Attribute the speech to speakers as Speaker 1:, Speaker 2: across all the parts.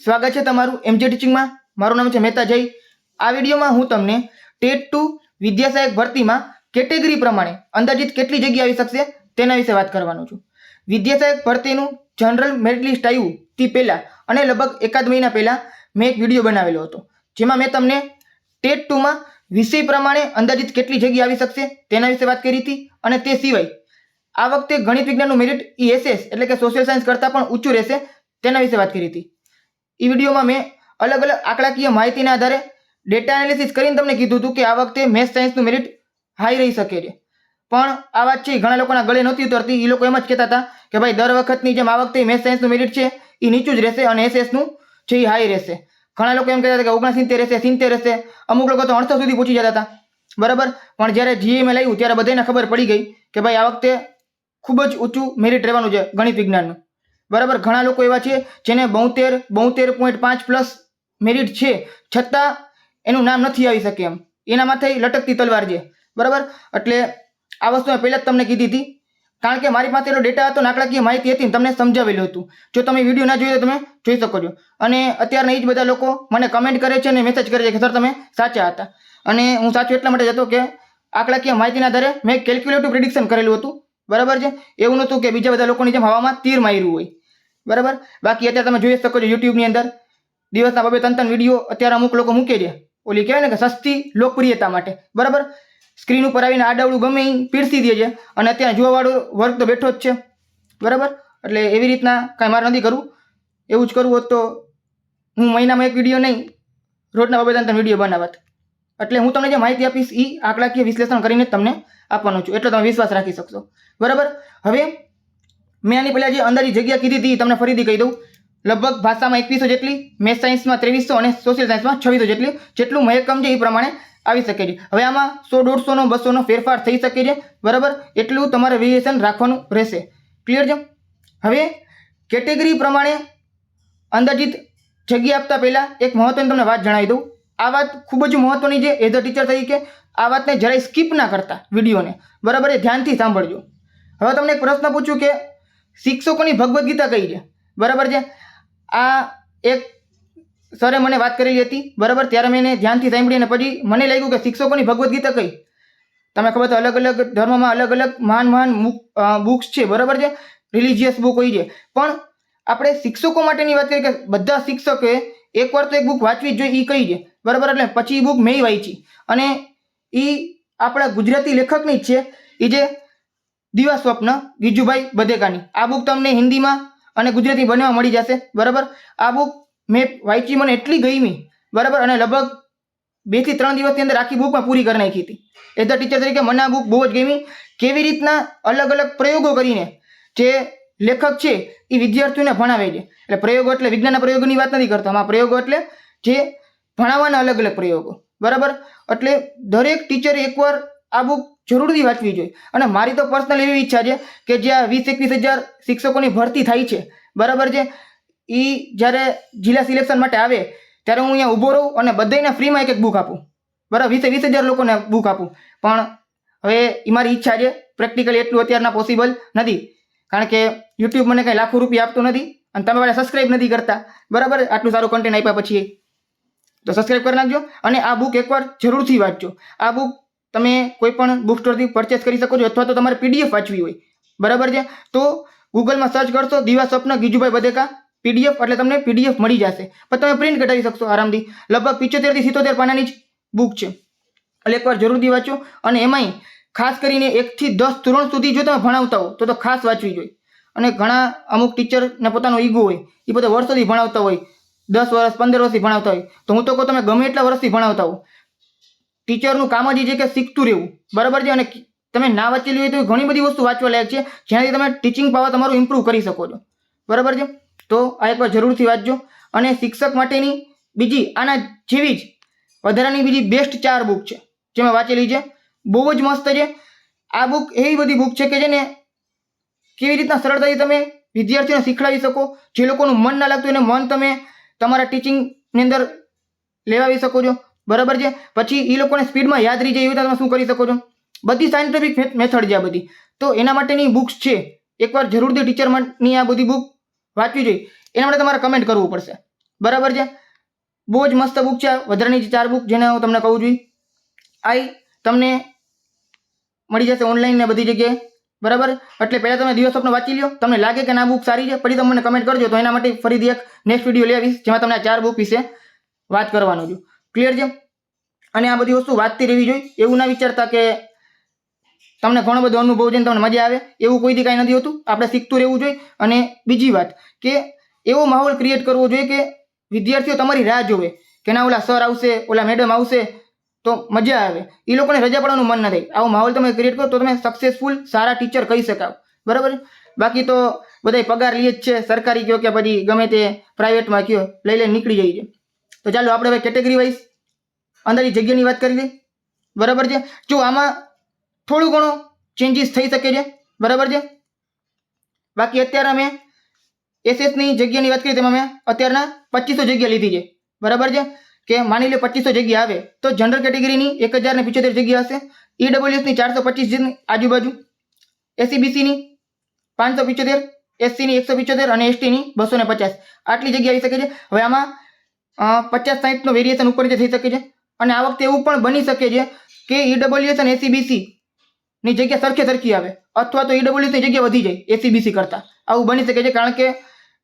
Speaker 1: સ્વાગત છે તમારું એમજે ટીચિંગમાં મારું નામ છે મહેતા જય. આ વિડીયોમાં હું તમને ટેટ ટુ વિદ્યાસહાયક ભરતીમાં કેટેગરી પ્રમાણે અંદાજિત કેટલી જગ્યા આવી શકશે તેના વિશે વાત કરવાનો છું. વિદ્યાસહાયક ભરતીનું જનરલ મેરિટ લિસ્ટ આવ્યું તે પહેલાં અને લગભગ એકાદ મહિના પહેલાં મેં એક વીડિયો બનાવેલો હતો. જેમાં મેં તમને ટેટ ટુમાં વિષય પ્રમાણે અંદાજિત કેટલી જગ્યા આવી શકશે તેના વિશે વાત કરી હતી અને તે સિવાય આ વખતે ગણિત વિજ્ઞાનનું મેરિટ ઈએસએસ એટલે કે સોશિયલ સાયન્સ કરતાં પણ ઊંચું રહેશે તેના વિશે વાત કરી હતી. એ વિડીયોમાં મેં અલગ અલગ આંકડાકીય માહિતીના આધારે ડેટા એનાલિસિસ કરીને તમને કીધું હતું કે આ વખતે મેથ્સ સાયન્સનું મેરિટ હાઈ રહી શકે છે. પણ આ વાત છે ઘણા લોકોના ગળે નહોતી ઉતરતી એ લોકો એમ જ કહેતા હતા કે ભાઈ દર વખતની જેમ આ વખતે મેથ્સ સાયન્સનું મેરિટ છે એ નીચું જ રહેશે અને એસએસનું છે એ હાઈ રહેશે. ઘણા લોકો એમ કહેતા હતા કે ઓગણસિત્તેર રહેશે, સિત્તેર રહેશે, અમુક લોકો તો અડસો સુધી પૂછી જતા હતા. બરાબર? પણ જ્યારે જીએમએ લાવ્યું ત્યારે બધાને ખબર પડી ગઈ કે ભાઈ આ વખતે ખૂબ જ ઊંચું મેરિટ રહેવાનું છે ગણિત વિજ્ઞાનનું. બરાબર? ઘણા લોકો એવા છે જેને બોતેર બોતેર પોઈન્ટ પાંચ પ્લસ મેરિટ છે. છતાં એનું નામ નથી આવી શકે એમ. એના માથે લટકતી તલવાર છે. બરાબર? એટલે આ વસ્તુ મેં પહેલાં જ તમને કીધી હતી. કારણ કે મારી પાસે એનો ડેટા હતો નાકડાકીય માહિતી હતી તમને સમજાવેલું હતું. જો તમે વીડિયો ના જોયો તો તમે જોઈ શકો છો. અને અત્યારના એ જ બધા લોકો મને કમેન્ટ કરે છે અને મેસેજ કરે છે કે સર તમે સાચા હતા. અને હું સાચું એટલા માટે જ હતો કે આંકડાકીય માહિતીના આધારે મેં કેલ્ક્યુલેટિવ પ્રિડિક્શન કરેલું હતું. બરાબર છે? એવું નહોતું કે બીજા બધા લોકોની જેમ હવામાં તીર માર્યું હોય. બરાબર? બાકી અત્યારે તમે જોઈ શકો છો યુટ્યુબની અંદર. દિવસના બબે ત્રણ વીડિયો અત્યારે અમુક લોકો મૂકે છે. ઓલી કહેવાય ને કે સસ્તી, લોકપ્રિયતા માટે. બરાબર? સ્ક્રીન ઉપર આવીને આડાવડું ગમે પીરસી દે છે. અને અત્યારે જોવાવાળો વર્ગ તો બેઠો જ છે. બરાબર? એટલે એવી રીતના કાંઈ મારે નથી કરવું. એવું જ કરવું હોત તો હું મહિનામાં એક વીડિયો નહીં, રોજના બબે ત્રણ વીડિયો બનાવત. એટલે હું તમને જે માહિતી આપીશ એ આંકડાકીય વિશ્લેષણ કરીને તમને આપવાનો છું. એટલો તમે વિશ્વાસ રાખી શકશો. બરાબર? હવે મેં આની પહેલાં જે અંદાજી જગ્યા કીધી હતી તમને ફરીથી કહી દઉં. લગભગ ભાષામાં એકવીસો જેટલી મેથ સાયન્સમાં ત્રેવીસો અને સોશિયલ સાયન્સમાં છવ્વીસો જેટલી. જેટલું મહેકમ છે એ પ્રમાણે આવી શકે છે. હવે આમાં સો દોઢસોનો, બસોનો ફેરફાર થઈ શકે છે. બરાબર? એટલું તમારે વેરિએશન રાખવાનું રહેશે. ક્લિયર છે? હવે કેટેગરી પ્રમાણે અંદાજિત જગ્યા આપતા પહેલાં એક મહત્ત્વની તમને વાત જણાવી દઉં. આ વાત ખૂબ જ મહત્ત્વની છે એઝ અ ટીચર તરીકે. આ વાતને જરાય સ્કીપ ના કરતા વિડીયોને. બરાબર? એ ધ્યાનથી સાંભળજો. હવે તમને એક પ્રશ્ન પૂછું કે શિક્ષકોની ભગવદ્ ગીતા કઈ છે. બરાબર છે? આ એક સરે મને વાત કરેલી હતી. બરાબર? ત્યારે મેં એને ધ્યાનથી સાંભળી અને પછી મને લાગ્યું કે શિક્ષકોની ભગવદ્ ગીતા કઈ? તમે ખબર તો અલગ અલગ ધર્મમાં અલગ અલગ મહાન મહાન બુક્સ છે. બરાબર છે? રિલિજિયસ બુક હોય છે. પણ આપણે શિક્ષકો માટેની વાત કરીએ કે બધા શિક્ષકે એકવાર તો એક બુક વાંચવી જ જોઈએ એ કઈ છે? બરાબર? એટલે પછી એ બુક મેં વાંચી. અને એ આપણા ગુજરાતી લેખકની જ છે. એ જે દિવા સ્વપ્ન, ગીજુભાઈ બધેકાની આ બુક તમને હિન્દીમાં અને ગુજરાતી બંનેમાં મળી જશે, બરાબર? આ બુક મેં વાંચી, મને એટલી ગમી, બરાબર? અને લગભગ બેથી ત્રણ દિવસની અંદર આખી બુકમાં પૂરી કરી નાખી હતી. એઝ અ ટીચર તરીકે મને આ બુક બહુ જ ગમી. કેવી રીતના અલગ અલગ પ્રયોગો કરીને જે લેખક છે, એ વિદ્યાર્થીઓને ભણાવે છે. એટલે પ્રયોગો એટલે વિજ્ઞાનના પ્રયોગોની વાત નથી કરતો. આમાં પ્રયોગો એટલે જે ભણાવવાના અલગ અલગ પ્રયોગો, બરાબર? એટલે દરેક ટીચરે એકવાર આ બુક જરૂરથી વાંચવી જોઈએ. અને મારી તો પર્સનલ એવી ઈચ્છા છે કે જ્યાં વીસ એકવીસ હજાર શિક્ષકોની ભરતી થાય છે. બરાબર છે? એ જ્યારે જિલ્લા સિલેક્શન માટે આવે, ત્યારે હું અહીંયા ઊભો રહું અને બધાને ફ્રીમાં એક એક બુક આપું. બરાબર? વીસે વીસ હજાર લોકોને બુક આપું. પણ હવે એ મારી ઈચ્છા છે પ્રેક્ટિકલી એટલું અત્યારના પોસિબલ નથી. કારણ કે યુટ્યુબ મને કંઈ લાખો રૂપિયા આપતું નથી અને તમે મારે સબસ્ક્રાઇબ નથી કરતા. બરાબર? આટલું સારું કન્ટેન્ટ આપ્યા પછી. તો સબસ્ક્રાઇબ કરી નાખજો અને આ બુક એકવાર જરૂરથી વાંચજો. આ બુક તમે કોઈ પણ બુક સ્ટોરથી પરચેસ કરી શકો છો અથવા તો તમારે પીડીએફ વાંચવી હોય. બરાબર છે? તો ગૂગલમાં સર્ચ કરશો દિવા સ્વપ્ન ગીજુભાઈ બધેકા પીડીએફ એટલે તમને પીડીએફ મળી જશે. પણ તમે પ્રિન્ટ કઢાવી શકશો આરામથી. લગભગ પિચોતેરથી સિત્તોતેર પાનાની જ બુક છે. એટલે એકવાર જરૂરથી વાંચો અને એમાંય ખાસ કરીને એકથી દસ ધોરણ સુધી જો તમે ભણાવતા હો, તો તો ખાસ વાંચવી જોઈએ. અને ઘણા અમુક ટીચરને પોતાનો ઈગો હોય એ બધા વર્ષોથી ભણાવતા હોય, દસ વર્ષ, પંદર વર્ષથી ભણાવતા હોય. તો હું તો કહું, તમે ગમે એટલા વર્ષથી ભણાવતા હો ટીચરનું કામ જ એ છે કે શીખતું રહેવું. બરાબર છે? અને તમે ના વાંચેલી હોય તો ઘણી બધી વસ્તુ વાંચવા લાયક છે. જેનાથી તમે ટીચિંગ પાવર તમારું ઇમ્પ્રૂવ કરી શકો છો. બરાબર છે? તો આ એકવાર જરૂરથી વાંચજો. અને શિક્ષક માટેની બીજી આના જેવી જ વધારાની બીજી બેસ્ટ ચાર બુક છે. જે મેં વાંચેલી છે. બહુ જ મસ્ત છે. આ બુક એવી બધી બુક છે કે જેને કેવી રીતના સરળતાથી તમે વિદ્યાર્થીઓને શીખડાવી શકો. જે લોકોનું મન ના લાગતું એને મન તમે તમારા ટીચિંગની અંદર લેવાવી શકો છો. બરાબર છે? પછી એ લોકોને સ્પીડમાં યાદ રહી જાય એવી રીતે તમે શું કરી શકો છો? બધી સાયન્ટિફિક મેથડ છે આ બધી. તો એના માટેની બુક્સ છે. એકવાર જરૂરથી ટીચરની આ બધી બુક વાંચવી જોઈએ. એના માટે તમારે કમેન્ટ કરવું પડશે. બરાબર છે? બહુ જ મસ્ત બુક છે વધારાની ચાર બુક જેને હું તમને કહું છું આઈ તમને મળી જશે ઓનલાઈન ને બધી જગ્યાએ. બરાબર? એટલે પહેલાં તમે દિવસ સ્વપ્ન વાંચી લ્યો. તમને લાગે કે ના બુક સારી છે, પછી તમે મને કમેન્ટ કરજો. તો એના માટે ફરીથી એક નેક્સ્ટ વીડિયો લઈ જેમાં તમને આ ચાર બુક વિશે વાત કરવાનું છું. ક્લિયર છે? અને આ બધી વસ્તુ વાંચતી રહેવી જોઈએ. એવું ના વિચારતા કે તમને ઘણો બધો અનુભવ છે ને તમને મજા આવે. એવું કોઈથી કાંઈ નથી હોતું. આપણે શીખતું રહેવું જોઈએ. અને બીજી વાત કે એવો માહોલ ક્રિએટ કરવો જોઈએ કે વિદ્યાર્થીઓ તમારી રાહ જોવે. કે ના, ઓલા સર આવશે, ઓલા મેડમ આવશે, તો મજા આવે. એ લોકોને રજા પડવાનું મન ન થાય. આવો માહોલ તમે ક્રિએટ કરો તો તમે સક્સેસફુલ સારા ટીચર કહી શકાવ. બરાબર? બાકી તો બધાય પગાર લઈએ જ છે. સરકારી કયો કે પછી ગમે તે પ્રાઇવેટમાં કયો, લઈ લઈને નીકળી જાય છે. તો ચાલો આપણે હવે કેટેગરી વાઇઝ અંદાજી જગ્યાની વાત કરી લઈએ. બરાબર છે? જો આમાં થોડું ઘણું ચેન્જીસ થઈ શકે છે. બરાબર છે? બાકી અત્યારે અમે એસએસની જગ્યાની વાત કરીએ તેમાં મેં અત્યારના પચીસો જગ્યા લીધી છે. બરાબર છે? કે માની લો પચીસો જગ્યા આવે, તો જનરલ કેટેગરીની એક હજાર ને પિચોતેર જગ્યા હશે. ઈડબ્લ્યુએસની ચારસો પચીસ આજુબાજુ એસીબીસીની પાંચસો પિચોતેર એસસીની એકસો પિચોતેર અને એસટીની બસો ને પચાસ. આટલી જગ્યા આવી શકે છે. હવે આમાં પચાસ સાઈઠનું વેરિએશન ઉપર જે થઈ શકે છે. અને આ વખતે એવું પણ બની શકે છે કે ઈડબ્લ્યુએસ અને એસીબીસી ની જગ્યા સરખે સરખી આવે. અથવા તો ઈડબ્લ્યુએસની જગ્યા વધી જાય એસીબીસી કરતાં. આવું બની શકે છે કારણ કે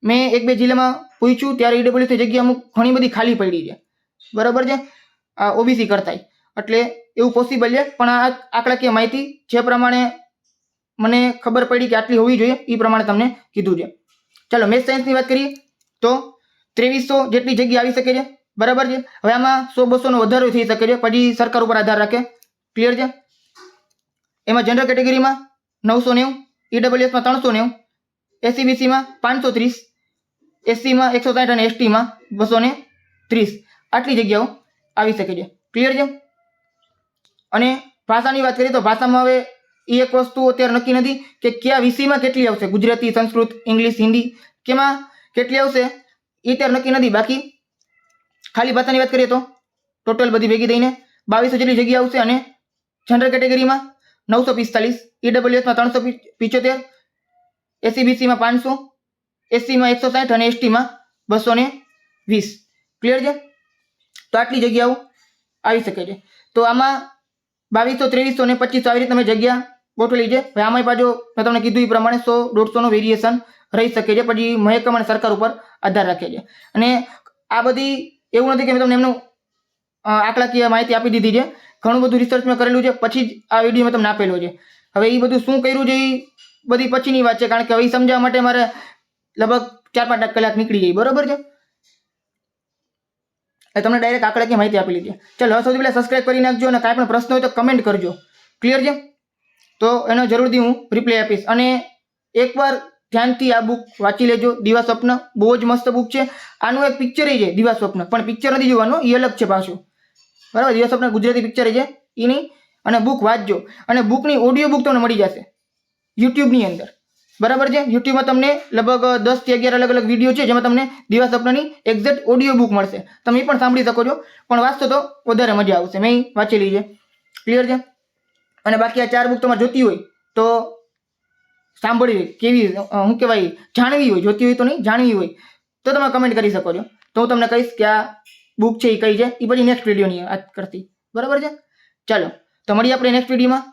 Speaker 1: મેં એક બે જિલ્લામાં પૂછ્યું ત્યારે ઈડબ્લ્યુએસની જગ્યા અમુક ઘણી બધી ખાલી પડી છે. બરાબર છે? આ ઓબીસી કરતાંય. એટલે એવું પોસિબલ છે. પણ આ આંકડાકીય માહિતી જે પ્રમાણે મને ખબર પડી કે આટલી હોવી જોઈએ એ પ્રમાણે તમને કીધું છે. ચાલો મેથ સાયન્સની વાત કરીએ તો ત્રેવીસો જેટલી જગ્યા આવી શકે છે. બરાબર છે? હવે આમાં સો બસોનો વધારો થઈ શકે છે. પછી સરકાર ઉપર આધાર રાખે. ક્લિયર છે? એમાં જનરલ કેટેગરીમાં નવસો નેવું ઈડબ્લ્યુએસમાં ત્રણસો નેવું એસીબીસીમાં પાંચસો ત્રીસ એસસીમાં એકસો સાઠ અને એસટીમાં બસો ને ત્રીસ. આટલી જગ્યાઓ આવી શકે છે. ક્લિયર છે? અને ભાષાની વાત કરીએ તો ભાષામાં હવે એ એક વસ્તુ અત્યારે નક્કી નથી કે કયા વિષયમાં કેટલી આવશે? ગુજરાતી, સંસ્કૃત, ઇંગ્લિશ, હિન્દી, કેમાં કેટલી આવશે? એ ત્યારે નક્કી નથી. બાકી ખાલી ભાષાની વાત કરીએ તો ટોટલ બધી ભેગી થઈને બાવીસો જેટલી જગ્યા આવશે અને જનરલ કેટેગરીમાં નવસો પિસ્તાલીસ ઈડબ્લ્યુએસમાં ત્રણસો પિચોતેર એસીબીસીમાં પાંચસો એસસીમાં એકસો સાઠ અને એસટીમાં બસો ને વીસ. ક્લિયર છે? તો આટલી જગ્યાઓ આવી શકે છે. તો આમાં બાવીસો, ત્રેવીસો ને પચીસો આવી રીતે તમે જગ્યા ગોઠવેલી છે. ભાઈ આમાં પાછો મેં તમને કીધું એ પ્રમાણે સો, દોઢસોનો વેરિએશન રહી શકે છે. પછી મહેકમ અને સરકાર ઉપર આધાર રાખે છે. અને આ બધી એવું નથી કે મેં તમને એમનું આંકડાકીય માહિતી આપી દીધી છે. ઘણું બધું રિસર્ચ મેં કરેલું છે. પછી જ આ વીડિયો મેં તમને આપેલો છે. હવે એ બધું શું કર્યું છે એ બધી પછીની વાત છે. કારણ કે હવે એ સમજાવવા માટે મારે લગભગ ચાર પાંચ કલાક નીકળી જાય બરોબર છે? એ તમને ડાયરેક્ટ આંકડાકીય માહિતી આપી લીધી ચાલો સૌથી પહેલાં સબસ્ક્રાઈબ કરી નાખજો અને કાંઈ પણ પ્રશ્ન હોય તો કમેન્ટ કરજો. ક્લિયર છે? તો એનો જરૂરથી હું રિપ્લાય આપીશ. અને એકવાર ધ્યાનથી આ બુક વાંચી લેજો. દિવા સ્વપ્ન બહુ જ મસ્ત બુક છે. આનું એક પિક્ચર છે, દિવા સ્વપ્ન. પણ પિક્ચર નથી જોવાનું એ અલગ છે પાછું. બરાબર? દિવા સ્વપ્ન ગુજરાતી પિક્ચર છે એની અને બુક વાંચજો. અને બુકની ઓડિયો બુક તમને મળી જશે. યુટ્યુબની અંદર. બરાબર છે? યુટ્યુબમાં તમને લગભગ દસથી અગિયાર અલગ અલગ વીડિયો છે, જેમાં તમને દિવા સ્વપ્નની એક્ઝેક્ટ ઓડિયો બુક મળશે. તમે પણ સાંભળી શકો છો. પણ વાંચતો તો વધારે મજા આવશે. મેં વાંચી છે. ક્લિયર છે? અને બાકી આ ચાર બુક તમારે જોતી હોય, તો સાંભળવી કેવી શું કહેવાય, જાણવી હોય, જોતી હોય તો નહીં, જાણવી હોય, તો તમે કમેન્ટ કરી શકો છો. તો હું તમને કહીશ કે આ બુક છે એ કઈ છે? એ પછી નેક્સ્ટ વિડીયોની વાત કરતી. બરાબર છે? ચાલો, તો મળીએ આપણે નેક્સ્ટ વિડીયોમાં